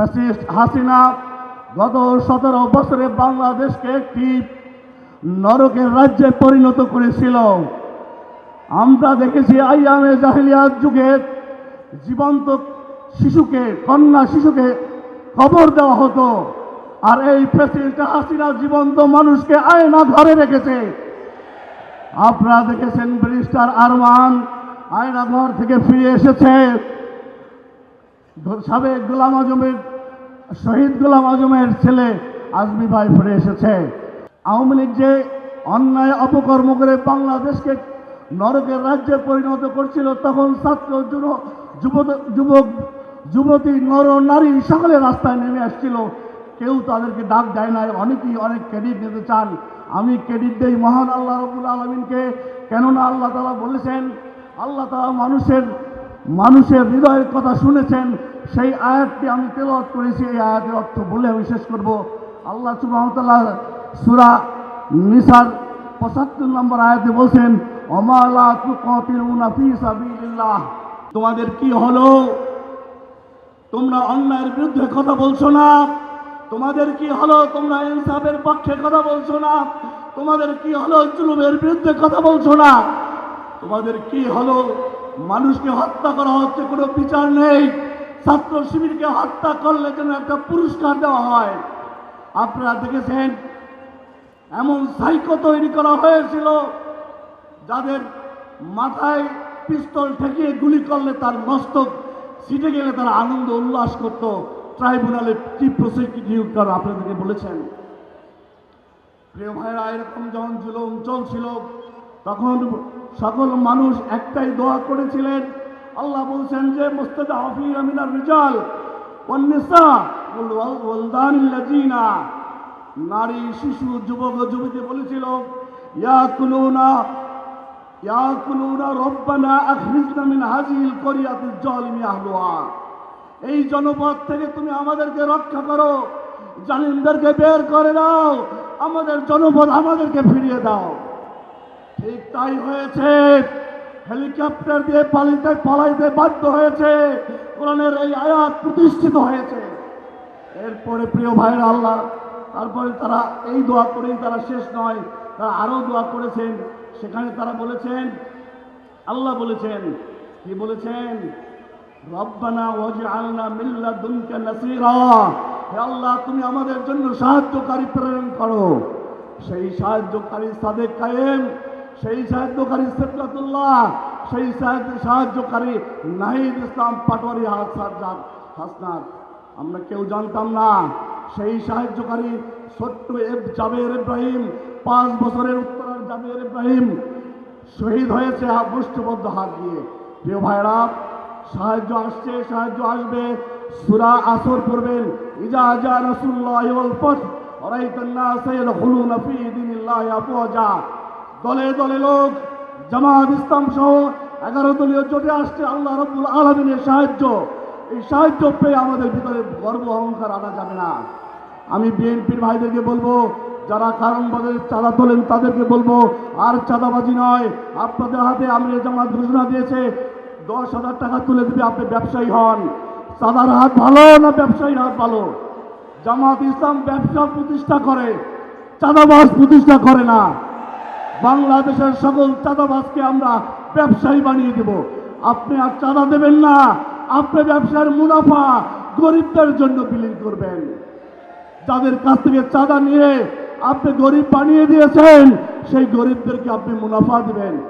Fascist Hasina গত সতেরো বছরে বাংলাদেশকে একটি নরকের রাজ্যে পরিণত করেছিল। আমরা দেখেছি আইয়ামে জাহিলিয়াত যুগে জীবন্ত শিশুকে, কন্যা শিশুকে খবর দেওয়া হতো আর এই প্রেসিডেন্ট হাসিনা জীবন্ত মানুষকে আয়না ঘরে রেখেছে। আপনারা দেখেছেন ব্যারিস্টার আরমান আয়না ঘর থেকে ফিরে এসেছে। সাবেক গোলাম আজমের শহীদ গোলাম আজমের ছেলে আজমি ভাই ফিরে এসেছে। আওয়ামী লীগ যে অন্যায় অপকর্ম করে বাংলাদেশকে নরকের রাজ্যে পরিণত করছিল, তখন ছাত্র যুব- যুবক যুবক, যুবতী, নর, নারী সকলে রাস্তায় নেমে আসছিল। কেউ তাদেরকে ডাক দেয় নাই, অনেকেই অনেক ক্রেডিট নিতে চান। আমি ক্রেডিট দেই মহান আল্লাহ রবুল আলমিনকে, কেননা আল্লাহ তালা বলেছেন, আল্লাহ তালা মানুষের মানুষের হৃদয়ের কথা শুনেছেন। সেই আয়াতটি আমি তেলাওয়াত করেছি, এই আয়াতের অর্থ বলে আমি শেষ করব। আল্লাহ সুবাহতাল্লাহ সুরা নিসার পঁচাত্তর নম্বর আয়াতে বলছেন তোমাদের কি হলো? তোমরা অন্যায়ের বিরুদ্ধে কথা বলছো না? তোমাদের কি হলো? তোমরা ইনসাফের পক্ষে কথা বলছো না? তোমাদের কি হলো? জুলুমের বিরুদ্ধে কথা বলছো না? তোমাদের কি হলো? মানুষকে হত্যা করা হচ্ছে, কোনো বিচার নেই। ছাত্র শিবিরকে হত্যা করলে যেন একটা পুরস্কার দেওয়া হয়। আপনারা দেখেছেন, এমন সাইকো তৈরি করা হয়েছিল, যাদের মাথায় পিস্তল ঠেকিয়ে গুলি করলে তার মস্তক সিটে গেলে তারা আনন্দ উল্লাস করত। ট্রাইব্যুনালে চিফ প্রসিকিউটর আপনাদেরকে বলেছেন? প্রিয় ভাইরা, এরকম যখন জুলুম চলছিল, তখন সকল মানুষ একটাই দোয়া করেছিলেন আল্লাহ বলছেন যে মুস্তাদ হাফির আমিনার রিজাল ওয়ান্নিসা ওয়ালদানিল্লাজিনা নারী, শিশু, যুবক যুবতী বলেছিল ইয়াকুলুনা ইয়াকুলুনা রব্বানা আখরিজনা মিন হাজিল করিয়াতিল জালিমি আহলুহা। এই জনপদ থেকে তুমি আমাদেরকে রক্ষা করো, জালিমদেরকে বের করে দাও, আমাদের জনপদ আমাদেরকে ফিরিয়ে দাও। ঠিক তাই হয়েছে। হেলিকপ্টার দিয়ে পালিতে পালাইতে বাধ্য হয়েছে। কোরআনের এই আয়াত প্রতিষ্ঠিত হয়েছে। এরপরে প্রিয় ভাইয়ের আল্লাহ, তারপরে তারা এই দোয়া করেই তারা শেষ নয়, তারা আরও দোয়া করেছেন। সেখানে তারা বলেছেন, আল্লাহ বলেছেন, কি বলেছেন? রব্বানা ওয়াজআলনা মিন লাদুনকা নাসীরা। হে আল্লাহ, তুমি আমাদের জন্য সাহায্যকারী প্রেরণ করো। সেই সাহায্যকারী সাদেক কায়েম সেই সাহায্যকারী সেফলাতুল্লাহ সেই সাহায্য, সাহায্যকারী নাহিদ ইসলাম পাটোয়ারি হাসান হাসনার আমরা কেউ জানতাম না, সেই সাহায্যকারী ছোট্ট জাবের ইব্রাহিম, পাঁচ বছরের উত্তরার জাবের ইব্রাহিম শহীদ হয়েছে মুষ্টিবদ্ধ হাত দিয়ে। প্রিয় ভাইরা সাহায্য আসছে, সাহায্য আসবে। সুরা আসর পড়বেন, ইজা জা রাসূলুল্লাহ ওয়াল ফাত রাইতান নাস ইয়াদখুলুনা ফি দীনিল্লাহি আফওয়াজা। দলে দলে লোক, জামাত, ইসলাম সহ এগারো দলীয় জোটে আসছে। আল্লাহ রব্বুল আলমিনের সাহায্য। এই সাহায্য পেয়ে আমাদের ভিতরে গর্ব অহংকার আনা যাবে না। আমি বিএনপির ভাইদেরকে বলব, যারা কারণ বাজারে চাঁদা তোলেন তাদেরকে বলব, আর চাঁদাবাজি নয়। আপনাদের হাতে আমি জামাত ঘোষণা দিয়েছে, দশ হাজার টাকা তুলে দেবে আপনি ব্যবসায়ী হন। চাঁদার হাত ভালো না ব্যবসায়ীর হাত ভালো? জামাত ইসলাম ব্যবসা প্রতিষ্ঠা করে, চাঁদাবাজ প্রতিষ্ঠা করে না। বাংলাদেশের সকল চাঁদাবাজকে আমরা ব্যবসায়ী বানিয়ে দেব। আপনি আর চাঁদা দেবেন না। আপনি ব্যবসার মুনাফা গরিবদের জন্য বিলীন করবেন। যাদের কাছ থেকে চাঁদা নিয়ে আপনি গরিব বানিয়ে দিয়েছেন, সেই গরিবদেরকে আপনি মুনাফা দিবেন।